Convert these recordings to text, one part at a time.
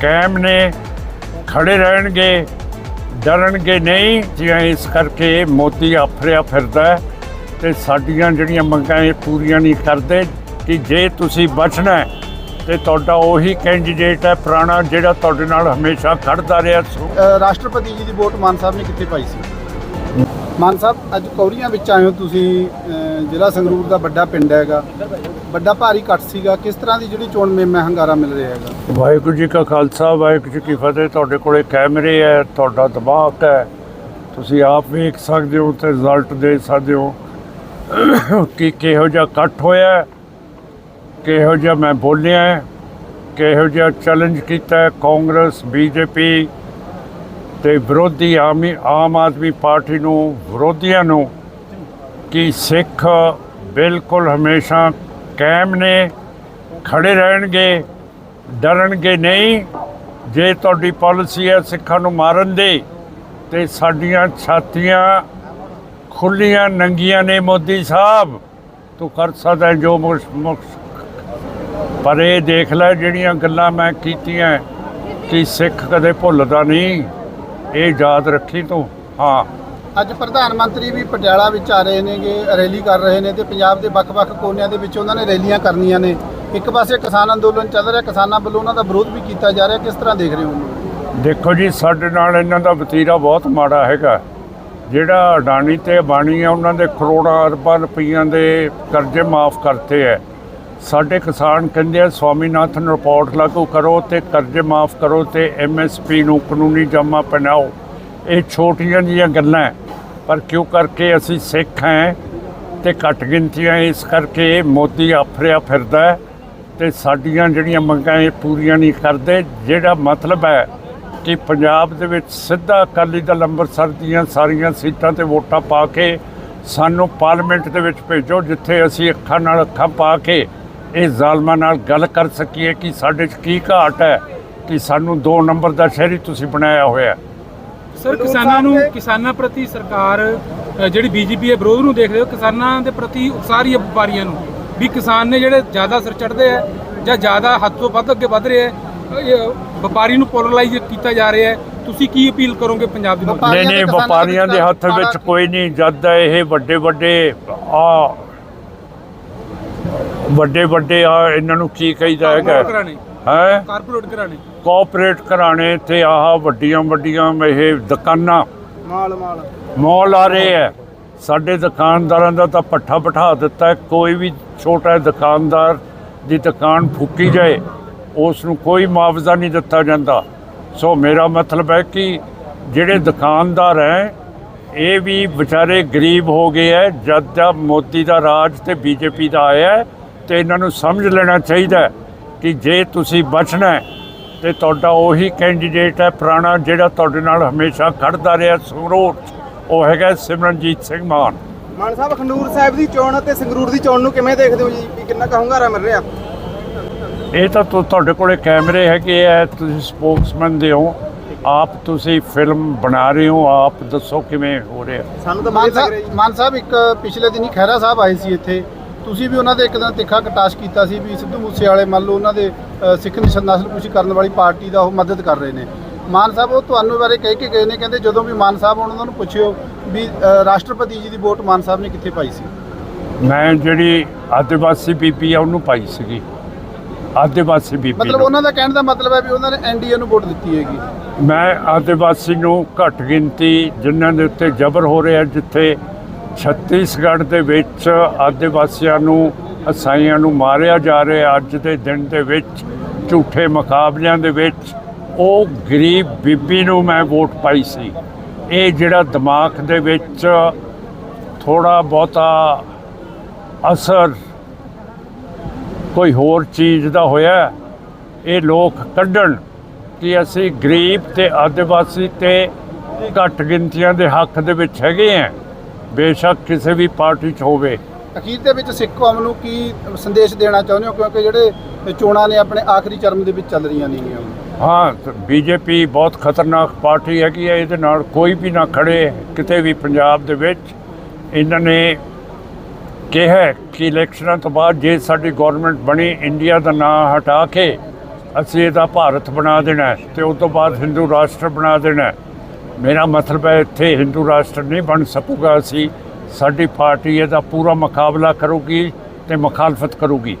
ਕੈਮ ਨੇ ਖੜੇ ਰਹਿਣਗੇ, ਡਰਨਗੇ ਨਹੀਂ ਜਿਵੇਂ ਇਸ ਕਰਕੇ ਮੋਦੀ ਆਫਰਿਆ ਫਿਰਦਾ ਹੈ ਤੇ ਸਾਡੀਆਂ ਜਿਹੜੀਆਂ ਮੰਗਾਂ ਇਹ ਪੂਰੀਆਂ ਨਹੀਂ ਕਰਦੇ ਕਿ ਜੇ ਤੁਸੀਂ ਬਚਣਾ ਹੈ, ਤੇ ਤੁਹਾਡਾ ਉਹੀ ਕੈਂਡੀਡੇਟ ਹੈ, ਪੁਰਾਣਾ ਜਿਹੜਾ ਤੁਹਾਡੇ ਨਾਲ ਹਮੇਸ਼ਾ ਖੜਦਾ ਰਿਹਾ ਰਾਸ਼ਟਰਪਤੀ ਜੀ ਦੀ ਵੋਟ ਮਾਨ ਸਾਹਿਬ ਨੇ ਕਿੱਥੇ ਪਾਈ ਸੀ? ਮਾਨ ਸਾਹਿਬ, ਅੱਜ ਕੌਰੀਆਂ ਵਿੱਚ ਆਏ ਹੋ ਤੁਸੀਂ ਜ਼ਿਲ੍ਹਾ ਸੰਗਰੂਰ ਦਾ ਵੱਡਾ ਪਿੰਡ ਹੈਗਾ। ਵੱਡਾ ਭਾਰੀ ਇਕੱਠ ਸੀਗਾ। ਕਿਸ ਤਰ੍ਹਾਂ ਦੀ ਜਿਹੜੀ ਚੋਣ ਮੇਮਾ ਹੰਗਾਰਾ ਮਿਲ ਰਿਹਾ ਹੈਗਾ? ਵਾਹਿਗੁਰੂ ਜੀ ਕਾ ਖਾਲਸਾ, ਵਾਹਿਗੁਰੂ ਜੀ ਕੀ ਫਤਿਹ। ਤੁਹਾਡੇ ਕੋਲੇ ਕੈਮਰੇ ਹੈ, ਤੁਹਾਡਾ ਦਿਮਾਗ ਹੈ। ਤੁਸੀਂ ਆਪ ਵੇਖ ਸਕਦੇ ਹੋ ਤੇ ਰਿਜ਼ਲਟ ਦੇ ਸਕਦੇ ਹੋ ਕਿ ਕਿਹੋ ਜਿਹਾ ਇਕੱਠ ਹੋਇਆ ਕਿਹੋ ਜਿਹਾ ਮੈਂ ਬੋਲਿਆ ਕਿਹੋ ਜਿਹਾ ਚੈਲੰਜ ਕੀਤਾ ਹੈ ਕਾਂਗਰਸ, ਬੀਜੇਪੀ ਤੇ ਵਿਰੋਧੀ ਆਮੀ, ਆਮ ਆਦਮੀ ਪਾਰਟੀ ਨੂੰ, ਵਿਰੋਧੀਆਂ ਨੂੰ ਕਿ ਸਿੱਖ ਬਿਲਕੁਲ ਹਮੇਸ਼ਾ ਕਾਇਮ ਨੇ, ਖੜੇ ਰਹਿਣਗੇ, ਡਰਨਗੇ ਨਹੀਂ। ਜੇ ਤੁਹਾਡੀ ਪਾਲਿਸੀ ਹੈ ਸਿੱਖਾਂ ਨੂੰ ਮਾਰਨ ਦੇ, ਤੇ ਸਾਡੀਆਂ ਛਾਤੀਆਂ ਖੁੱਲੀਆਂ ਨੰਗੀਆਂ ਨੇ ਮੋਦੀ ਸਾਹਿਬ। ਤੂੰ ਕਰ ਸਕਦਾ ਜੋ ਮੁਸ਼, ਮੁਸ਼- ਪਰ ਇਹ ਦੇਖ ਲੈ ਜਿਹੜੀਆਂ ਗੱਲਾਂ ਮੈਂ ਕੀਤੀਆਂ, ਕਿ ਸਿੱਖ ਕਦੇ ਭੁੱਲਦਾ ਨਹੀਂ। ਇਹ ਯਾਦ ਰੱਖੀ ਤੂੰ। ਹਾਂ। ਅੱਜ ਪ੍ਰਧਾਨ ਮੰਤਰੀ ਵੀ ਪਟਿਆਲਾ ਵਿੱਚ ਆ ਰਹੇ ਨੇਗੇ, ਰੈਲੀ ਕਰ ਰਹੇ ਨੇ ਤੇ ਪੰਜਾਬ ਦੇ ਵੱਖ-ਵੱਖ ਕੋਨਿਆਂ ਦੇ ਵਿੱਚ ਉਹਨਾਂ ਨੇ ਰੈਲੀਆਂ ਕਰਨੀਆਂ ਨੇ। ਇੱਕ ਪਾਸੇ ਕਿਸਾਨ ਅੰਦੋਲਨ ਚੱਲ ਰਿਹਾ, ਕਿਸਾਨਾਂ ਵੱਲੋਂ ਉਹਨਾਂ ਦਾ ਵਿਰੋਧ ਵੀ ਕੀਤਾ ਜਾ ਰਿਹਾ, ਕਿਸ ਤਰ੍ਹਾਂ ਦੇਖ ਰਹੇ ਹੋ ਦੇਖੋ ਜੀ, ਸਾਡੇ ਨਾਲ ਇਹਨਾਂ ਦਾ ਵਤੀਰਾ ਬਹੁਤ ਮਾੜਾ ਹੈਗਾ। ਜਿਹੜਾ ਅਡਾਨੀ ਤੇ ਬਾਣੀ ਆ, ਉਹਨਾਂ ਦੇ ਕਰੋੜਾਂ ਅਰਬਾਂ ਰੁਪਈਆਂ ਦੇ ਕਰਜ਼ੇ ਮਾਫ ਕਰਤੇ ਹੈ ਸਾਡੇ ਕਿਸਾਨ ਕਹਿੰਦੇ ਆ, ਸਵਾਮੀਨਾਥਨ ਰਿਪੋਰਟ ਲਾਗੂ ਕਰੋ ਤੇ ਕਰਜ਼ੇ ਮਾਫ ਕਰੋ ਤੇ ਐਮਐਸਪੀ ਨੂੰ ਕਾਨੂੰਨੀ ਜਮਾ ਪਹਿਨਾਓ। ਇਹ ਛੋਟੀਆਂ ਜੀਆਂ ਗੱਲਾਂ ਹੈ, ਪਰ ਕਿਉਂ ਕਰਕੇ ਅਸੀਂ ਸਿੱਖ ਹਾਂ ਤੇ ਘੱਟ ਗਿਣਤੀਆਂ ਇਸ ਕਰਕੇ ਮੋਦੀ ਆਫਰਿਆ ਫਿਰਦਾ ਹੈ ਤੇ ਸਾਡੀਆਂ ਜਿਹੜੀਆਂ ਮੰਗਾਂ ਇਹ ਪੂਰੀਆਂ ਨਹੀਂ ਕਰਦੇ ਜਿਹੜਾ ਮਤਲਬ ਹੈ ਕਿ ਪੰਜਾਬ ਦੇ ਵਿੱਚ ਸਿੱਧਾ ਅਕਾਲੀ ਦਲ ਅੰਮ੍ਰਿਤਸਰ ਦੀਆਂ ਸਾਰੀਆਂ ਸੀਟਾਂ ਤੇ ਵੋਟਾਂ ਪਾ ਕੇ ਸਾਨੂੰ ਪਾਰਲੀਮੈਂਟ ਦੇ ਵਿੱਚ ਭੇਜੋ ਜਿੱਥੇ ਅਸੀਂ ਅੱਖਾਂ ਨਾਲ ਅੱਖਾਂ ਪਾ ਕੇ ਇਹ ਜ਼ਾਲਮਾਂ ਨਾਲ ਗੱਲ ਕਰ ਸਕੀਏ ਕਿ ਸਾਡੇ 'ਚ ਕੀ ਘਾਟ ਹੈ ਕਿ ਸਾਨੂੰ ਦੋ ਨੰਬਰ ਦਾ ਸ਼ਹਿਰੀ ਤੁਸੀਂ ਬਣਾਇਆ ਹੋਇਆ ਹੈ। ਸਰ ਕਿਸਾਨਾਂ ਨੂੰ ਕਿਸਾਨਾਂ ਪ੍ਰਤੀ ਸਰਕਾਰ ਜਿਹੜੀ ਬੀਜੇਪੀ ਹੈ ਵਿਰੋਧ ਨੂੰ ਦੇਖ ਰਹੇ ਹੋ ਕਿਸਾਨਾਂ ਦੇ ਪ੍ਰਤੀ ਉਕਸਾ ਰਹੀ ਹੈ ਵਪਾਰੀਆਂ ਨੂੰ? ਵੀ ਕਿਸਾਨ ਨੇ ਜਿਹੜੇ ਜ਼ਿਆਦਾ ਸਿਰ ਚੜਦੇ ਆ ਜਾਂ ਜ਼ਿਆਦਾ ਹੱਦ ਤੋਂ ਵੱਧ ਅੱਗੇ ਵਧ ਰਹੇ ਆ ਇਹ ਵਪਾਰੀ ਨੂੰ ਪੋਲਰਾਈਜ਼ ਕੀਤਾ ਜਾ ਰਿਹਾ ਹੈ ਤੁਸੀਂ ਕੀ ਅਪੀਲ ਕਰੋਗੇ ਪੰਜਾਬ ਦੀ ਨਹੀਂ ਨਹੀਂ ਵਪਾਰੀਆਂ ਦੇ ਹੱਥ ਵਿੱਚ ਕੋਈ ਨਹੀਂ ਜਦ ਇਹ ਵੱਡੇ ਵੱਡੇ ਆ ਵੱਡੇ ਵੱਡੇ ਆ ਇਹਨਾਂ ਨੂੰ ਕੀ ਕਹੀਦਾ ਹੈਗਾ? ਹੈ। ਕਾਰਪੋਰੇਟ ਘਰਾਣੇ ਕੋਆਪਰੇਟ ਘਰਾਣੇ ਤੇ ਆਹ ਵੱਡੀਆਂ ਵੱਡੀਆਂ ਇਹ ਦੁਕਾਨਾਂ। ਮਾਲ ਮਾਲ। ਮੌਲ ਆ ਰਹੇ ਹੈ। ਸਾਡੇ ਦੁਕਾਨਦਾਰਾਂ ਦਾ ਤਾਂ ਪੱਠਾ ਬਿਠਾ ਦਿੱਤਾ ਹੈ। ਕੋਈ ਵੀ ਛੋਟਾ ਦੁਕਾਨਦਾਰ ਦੀ ਦੁਕਾਨ ਫੂਕੀ ਜਾਏ ਉਸ ਨੂੰ ਕੋਈ ਮੁਆਵਜ਼ਾ ਨਹੀਂ ਦਿੱਤਾ ਜਾਂਦਾ। ਸੋ ਮੇਰਾ ਮਤਲਬ ਹੈ ਕਿ ਜਿਹੜੇ ਦੁਕਾਨਦਾਰ ਹੈ ਇਹ ਵੀ ਵਿਚਾਰੇ ਗਰੀਬ ਹੋ ਗਏ ਹੈ। ਜਦ ਦਾ ਮੋਦੀ ਦਾ ਰਾਜ ਤੇ ਬੀਜੇਪੀ ਦਾ ਆਇਆ ਹੈ, ਤੇ ਇਹਨਾਂ ਨੂੰ ਸਮਝ ਲੈਣਾ ਚਾਹੀਦਾ ਹੈ। ਕਿ ਜੇ ਤੁਸੀਂ ਬਚਣਾ ਹੈ ਤੇ ਤੁਹਾਡਾ ਉਹੀ ਕੈਂਡੀਡੇਟ ਹੈ ਪੁਰਾਣਾ ਜਿਹੜਾ ਤੁਹਾਡੇ ਨਾਲ ਹਮੇਸ਼ਾ ਖੜਦਾ ਰਿਹਾ ਸੰਗਰੂਰ। ਉਹ ਹੈਗਾ ਸਿਮਰਨਜੀਤ ਸਿੰਘ ਮਾਨ। ਮਾਨ ਸਾਹਿਬ ਖੰਡੂਰ ਸਾਹਿਬ ਦੀ ਚੋਣ ਅਤੇ ਸੰਗਰੂਰ ਦੀ ਚੋਣ ਨੂੰ ਕਿਵੇਂ ਦੇਖਦੇ ਹੋ ਜੀ? ਵੀ ਕਿੰਨਾ ਕੁ ਹੰਗਾਰਾ ਮਿਲ ਰਿਹਾ? ਇਹ ਤਾਂ ਤੁਹਾਡੇ ਕੋਲੇ ਕੈਮਰੇ ਹੈਗੇ ਆ ਤੁਸੀਂ ਸਪੋਕਸਮੈਨ ਦੇ ਹੋ। ਆਪ ਤੁਸੀਂ ਫਿਲਮ ਬਣਾ ਰਹੇ ਹੋ ਆਪ ਦੱਸੋ ਕਿਵੇਂ ਹੋ ਰਿਹਾ? ਸਾਨੂੰ ਤਾਂ ਮਾਨ ਸਾਹਿਬ ਇੱਕ ਪਿਛਲੇ ਦਿਨੀ ਖਹਿਰਾ ਸਾਹਿਬ ਆਏ ਸੀ ਇੱਥੇ। ਤੁਸੀਂ ਵੀ ਉਹਨਾਂ ਦੇ ਇੱਕ ਦਿਨ ਤਿੱਖਾ ਕਟਾਸ਼ ਕੀਤਾ ਸੀ ਵੀ ਸਿੱਧੂ ਮੂਸੇ ਵਾਲੇ ਮੰਨ ਲਓ ਉਹਨਾਂ ਦੇ ਸਿੱਖ ਨਸਲ ਨਸਲਕੁਸ਼ੀ ਕਰਨ ਵਾਲੀ ਪਾਰਟੀ ਦਾ ਉਹ ਮਦਦ ਕਰ ਰਹੇ ਨੇ। ਮਾਨ ਸਾਹਿਬ ਉਹ ਤੁਹਾਨੂੰ ਬਾਰੇ ਕਹਿ ਕੇ ਗਏ ਨੇ ਕਹਿੰਦੇ ਜਦੋਂ ਵੀ ਮਾਨ ਸਾਹਿਬ ਉਹਨਾਂ ਨੂੰ ਪੁੱਛਿਓ ਵੀ ਰਾਸ਼ਟਰਪਤੀ ਜੀ ਦੀ ਵੋਟ ਮਾਨ ਸਾਹਿਬ ਨੇ ਕਿੱਥੇ ਪਾਈ ਸੀ? ਮੈਂ ਜਿਹੜੀ ਆਦਿਵਾਸੀ ਬੀਬੀ ਆ ਉਹਨੂੰ ਪਾਈ ਸੀਗੀ। ਆਦਿਵਾਸੀ ਬੀਬੀ ਮਤਲਬ। ਉਹਨਾਂ ਦਾ ਕਹਿਣ ਦਾ ਮਤਲਬ ਹੈ ਵੀ ਉਹਨਾਂ ਨੇ ਐਨਡੀਏ ਨੂੰ ਵੋਟ ਦਿੱਤੀ ਹੈਗੀ। ਮੈਂ ਆਦਿਵਾਸੀ ਨੂੰ ਘੱਟ ਗਿਣਤੀ ਜਿਨ੍ਹਾਂ ਦੇ ਉੱਤੇ ਜ਼ਬਰ ਹੋ ਰਿਹਾ ਜਿੱਥੇ ਛੱਤੀਸਗੜ੍ਹ ਦੇ ਵਿੱਚ ਆਦਿਵਾਸੀਆਂ ਨੂੰ, ਅਸਾਈਆਂ ਨੂੰ ਮਾਰਿਆ ਜਾ ਰਿਹਾ ਅੱਜ ਦੇ ਦਿਨ ਦੇ ਵਿੱਚ, ਝੂਠੇ ਮੁਕਾਬਲਿਆਂ ਦੇ ਵਿੱਚ, ਉਹ ਗਰੀਬ ਬੀਬੀ ਨੂੰ ਮੈਂ ਵੋਟ ਪਾਈ ਸੀ। ਇਹ ਜਿਹੜਾ ਦਿਮਾਗ ਦੇ ਵਿੱਚ ਥੋੜਾ ਬਹੁਤਾ ਅਸਰ ਕੋਈ ਹੋਰ ਚੀਜ਼ ਦਾ ਹੋਇਆ ਇਹ ਲੋਕ ਕੱਢਣ ਕਿ ਅਸੀਂ ਗਰੀਬ ਤੇ ਆਦਿਵਾਸੀ ਤੇ ਘੱਟ ਗਿਣਤੀਆਂ ਦੇ ਹੱਕ ਦੇ ਵਿੱਚ ਹੈਗੇ ਆ ਬੇਸ਼ੱਕ ਕਿਸੇ ਵੀ ਪਾਰਟੀ 'ਚ ਹੋਵੇ। ਅਖੀਰ ਦੇ ਵਿੱਚ ਸਿੱਖ ਕੌਮ ਨੂੰ ਕੀ ਸੰਦੇਸ਼ ਦੇਣਾ ਚਾਹੁੰਦੇ ਹੋ? ਕਿਉਂਕਿ ਜਿਹੜੇ ਚੋਣਾਂ ਨੇ ਆਪਣੇ ਆਖਰੀ ਚਰਮ ਦੇ ਵਿੱਚ ਚੱਲ ਰਹੀਆਂ ਨੇਗੀਆਂ ਹਾਂ ਬੀਜੇਪੀ ਬਹੁਤ ਖਤਰਨਾਕ ਪਾਰਟੀ ਹੈਗੀ ਹੈ ਇਹਦੇ ਨਾਲ ਕੋਈ ਵੀ ਨਾ ਖੜੇ ਕਿਤੇ ਵੀ ਪੰਜਾਬ ਦੇ ਵਿੱਚ। ਇਹਨਾਂ ਨੇ ਕਿਹਾ ਕਿ ਇਲੈਕਸ਼ਨਾਂ ਤੋਂ ਬਾਅਦ ਜੇ ਸਾਡੀ ਗਵਰਨਮੈਂਟ ਬਣੀ ਇੰਡੀਆ ਦਾ ਨਾਂ ਹਟਾ ਕੇ ਅਸੀਂ ਇਹਦਾ ਭਾਰਤ ਬਣਾ ਦੇਣਾ ਤੇ ਉਸ ਤੋਂ ਬਾਅਦ ਹਿੰਦੂ ਰਾਸ਼ਟਰ ਬਣਾ ਦੇਣਾ। ਮੇਰਾ ਮਤਲਬ ਹੈ ਇੱਥੇ ਹਿੰਦੂ ਰਾਸ਼ਟਰ ਨਹੀਂ ਬਣ ਸਕੂਗਾ ਅਸੀਂ ਸਾਡੀ ਪਾਰਟੀ ਇਹਦਾ ਪੂਰਾ ਮੁਕਾਬਲਾ ਕਰੂਗੀ ਤੇ ਮੁਖਾਲਫਤ ਕਰੂਗੀ।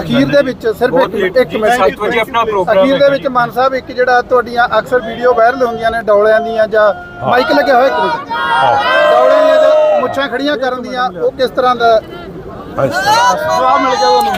ਅਖੀਰ ਦੇ ਵਿੱਚ ਸਿਰਫ ਇੱਕ ਇੱਕ ਮਿੰਟ। ਵਜੇ ਆਪਣਾ ਪ੍ਰੋਗਰਾਮ ਅਖੀਰ ਦੇ ਵਿੱਚ ਮਾਨ ਸਾਹਿਬ ਇੱਕ ਜਿਹੜਾ ਤੁਹਾਡੀਆਂ ਅਕਸਰ ਵੀਡੀਓ ਵਾਇਰਲ ਹੁੰਦੀਆਂ ਨੇ ਡੌਲਿਆਂ ਦੀਆਂ ਜਾਂ ਮਾਈਕ ਲੱਗਿਆ ਹੋਇਆ ਇੱਕ ਮਿੰਟ। ਡੌਲਿਆਂ ਦੀਆਂ ਜਾਂ ਮੁੱਛਾਂ ਖੜੀਆਂ ਕਰਨ ਦੀਆਂ ਉਹ ਕਿਸ ਤਰ੍ਹਾਂ ਦਾ ਅੱਛਾ। ਜਵਾਬ ਮਿਲ ਗਿਆ ਤੁਹਾਨੂੰ?